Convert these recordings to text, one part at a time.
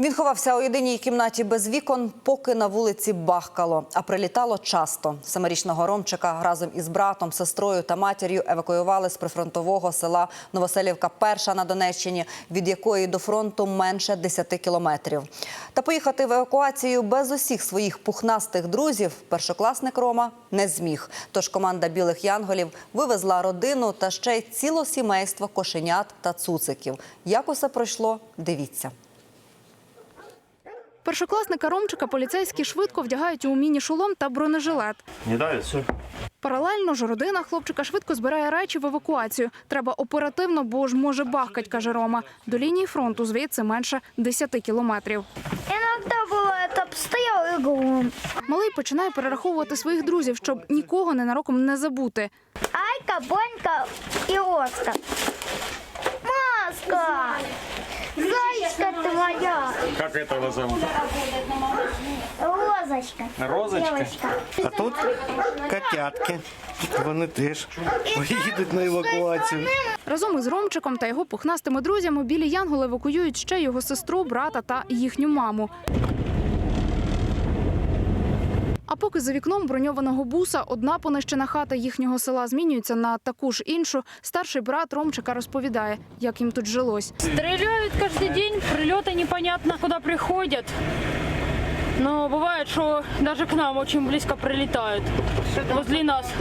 Він ховався у єдиній кімнаті без вікон, поки на вулиці бахкало, а прилітало часто. Семирічного Ромчика разом із братом, сестрою та матір'ю евакуювали з прифронтового села Новоселівка Перша на Донеччині, від якої до фронту менше 10 кілометрів. Та поїхати в евакуацію без усіх своїх пухнастих друзів першокласник Рома не зміг. Тож команда білих янголів вивезла родину та ще й ціло сімейство кошенят та цуциків. Як усе пройшло, дивіться. Першокласника Ромчика поліцейські швидко вдягають у міні-шолом та бронежилет. Не давит, все. Паралельно ж родина хлопчика швидко збирає речі в евакуацію. Треба оперативно, бо ж може бахкать, каже Рома. До лінії фронту звідси менше 10 кілометрів. Иногда бывает обстрел и гром. Малий починає перераховувати своїх друзів, щоб нікого ненароком не забути. Айка, Бонька и Оскар. Как этого зовут? Розочка. Розочка? Девочка. А тут котятки. Вони теж поїдуть на евакуацію. Разом із Ромчиком та його пухнастими друзями білі янголи евакуюють ще його сестру, брата та їхню маму. Поки за вікном броньованого буса одна понищена хата їхнього села змінюється на таку ж іншу, старший брат Ромчика розповідає, як їм тут жилось. Стріляють кожен день, прильоти непонятно куди приходят. Но бывает, что даже к нам очень близко прилетают. Возле нас.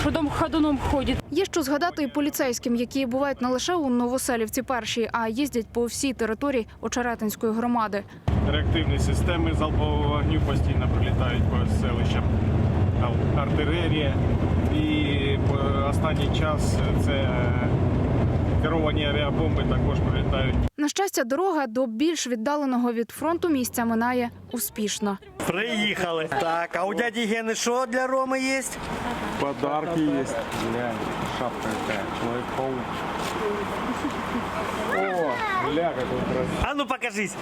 Что дом ходуном ходит. Є що згадати і поліцейським, які бувають не лише у Новоселівці першій, а їздять по всій території Очеретинської громади. реактивні системи залпового вогню постійно прилітають по селищам, артилерія. І останній час це керовані авіабомби також прилітають. На щастя, дорога до більш віддаленого від фронту місця минає успішно. Приїхали. Так, а у дяді Гени що для Роми є? Подарки є. Шапка чоловік-паук. О, гля, як красиво. А ну покажись.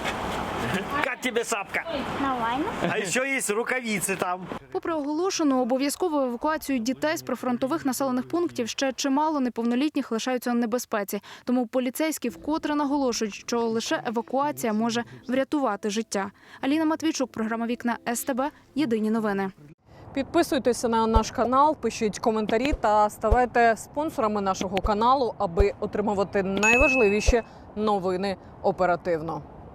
Как тебе шапка? Нормально. А ще є рукавиці там. Попри оголошену обов'язкову евакуацію дітей з прифронтових населених пунктів, ще чимало неповнолітніх лишаються у небезпеці. Тому поліцейські вкотре наголошують, що лише евакуація може врятувати життя. Аліна Матвійчук, програма Вікна СТБ. Єдині новини. Підписуйтеся на наш канал, пишіть коментарі та ставайте спонсорами нашого каналу, аби отримувати найважливіші новини оперативно.